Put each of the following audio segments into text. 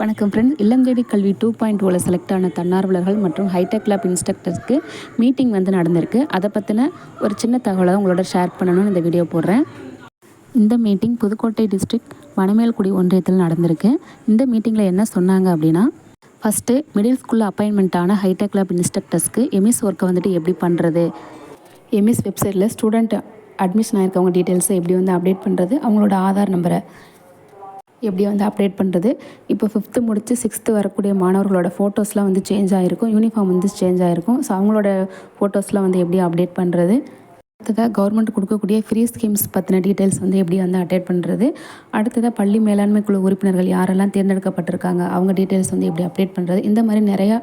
வணக்கம் ஃப்ரெண்ட்ஸ் இல்லந்தேடி கல்வி two point ஓவில் செலக்ட் ஆன தன்னார்வலர்கள் மற்றும் ஹைடெக் லேப் இன்ஸ்ட்ரக்டர்ஸ்க்கு மீட்டிங் வந்து நடந்திருக்கு. அதை பற்றின ஒரு சின்ன தகவலை உங்களோட ஷேர் பண்ணணும்னு இந்த வீடியோ போடுறேன். இந்த மீட்டிங் புதுக்கோட்டை டிஸ்ட்ரிக்ட் மணமேல்குடி ஒன்றியத்தில் நடந்திருக்கு. இந்த மீட்டிங்கில் என்ன சொன்னாங்க அப்படின்னா ஃபஸ்ட்டு மிடில் ஸ்கூலில் அப்பாயின்மெண்ட்டான ஹைடெக் லேப் இன்ஸ்ட்ரக்டர்ஸ்க்கு எம்எஸ் ஒர்க்கை வந்துட்டு எப்படி பண்ணுறது எம்எஸ் வெப்சைட்டில் ஸ்டூடெண்ட் அட்மிஷன் ஆயிருக்கவங்க டீட்டெயில்ஸை எப்படி வந்து அப்டேட் பண்ணுறது அவங்களோட ஆதார் நம்பரை எப்படி வந்து அப்டேட் பண்ணுறது இப்போ ஃபிஃப்த்து முடித்து சிக்ஸ்த்து வரக்கூடிய மாணவர்களோட ஃபோட்டோஸ்லாம் வந்து சேஞ்ச் ஆகிருக்கும் யூனிஃபார்ம் வந்து சேஞ்ச் ஆகிருக்கும் ஸோ அவங்களோட ஃபோட்டோஸ்லாம் வந்து எப்படி அப்டேட் பண்ணுறது அடுத்ததாக கவர்மெண்ட் கொடுக்கக்கூடிய ஃப்ரீ ஸ்கீம்ஸ் பற்றின டீட்டெயில்ஸ் வந்து எப்படி வந்து அட்டேட் பண்ணுறது அடுத்ததாக பள்ளி மேலாண்மை குழு உறுப்பினர்கள் யாரெல்லாம் தேர்ந்தெடுக்கப்பட்டிருக்காங்க? அவங்க டீட்டெயில்ஸ் வந்து எப்படி அப்டேட் பண்ணுறது இந்த மாதிரி நிறையா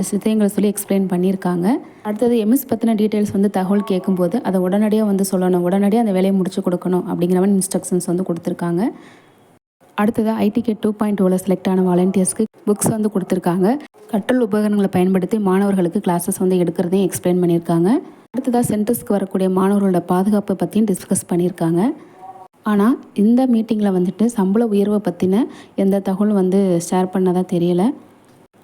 விஷயங்களை சொல்லி எக்ஸ்பிளைன் பண்ணியிருக்காங்க. அடுத்தது எம்எஸ் பற்றின டீட்டெயில்ஸ் வந்து தகவல் கேட்கும்போது அதை உடனடியாக வந்து சொல்லணும். உடனடியாக அந்த வேலையை முடிச்சு கொடுக்கணும் அப்படிங்கிற மாதிரி இன்ஸ்ட்ரக்ஷன்ஸ் வந்து கொடுத்துருக்காங்க. அடுத்ததாக ஐடிகே டூ பாயிண்ட் டூவில் செலக்ட் ஆன வாலண்டியர்ஸ்க்கு புக்ஸ் வந்து கொடுத்துருக்காங்க. கற்றல் உபகரணங்களை பயன்படுத்தி மாணவர்களுக்கு கிளாஸஸ் வந்து எடுக்கிறதையும் எக்ஸ்பிளைன் பண்ணியிருக்காங்க. அடுத்ததாக சென்டர்ஸ்க்கு வரக்கூடிய மாணவர்களோட பாதுகாப்பை பற்றியும் டிஸ்கஸ் பண்ணியிருக்காங்க. ஆனால் இந்த மீட்டிங்கில் வந்துட்டு சம்பள உயர்வை பற்றின எந்த தகவலும் வந்து ஷேர் பண்ணதாக தெரியல.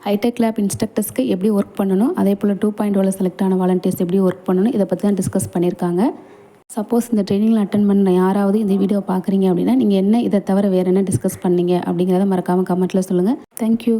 ஹைடெக் லேப் இன்ஸ்ட்ரக்டர்ஸ்க்கு எப்படி ஒர்க் பண்ணணும் அதே போல் டூ பாயிண்ட் ஓவில் செலக்ட் ஆன வாலண்டியர்ஸ் எப்படி ஒர்க் பண்ணணும் இதை பற்றி தான் டிஸ்கஸ் பண்ணியிருக்காங்க. சப்போஸ் இந்த ட்ரைனிங்கில் அட்டன் பண்ண யாராவது இந்த வீடியோ பார்க்குறீங்க அப்படின்னா நீங்கள் என்ன இதை தவிர வேறு என்ன டிஸ்கஸ் பண்ணீங்க அப்படிங்கிறத மறக்காமல் கமெண்ட்டில் சொல்லுங்கள் தேங்க்யூ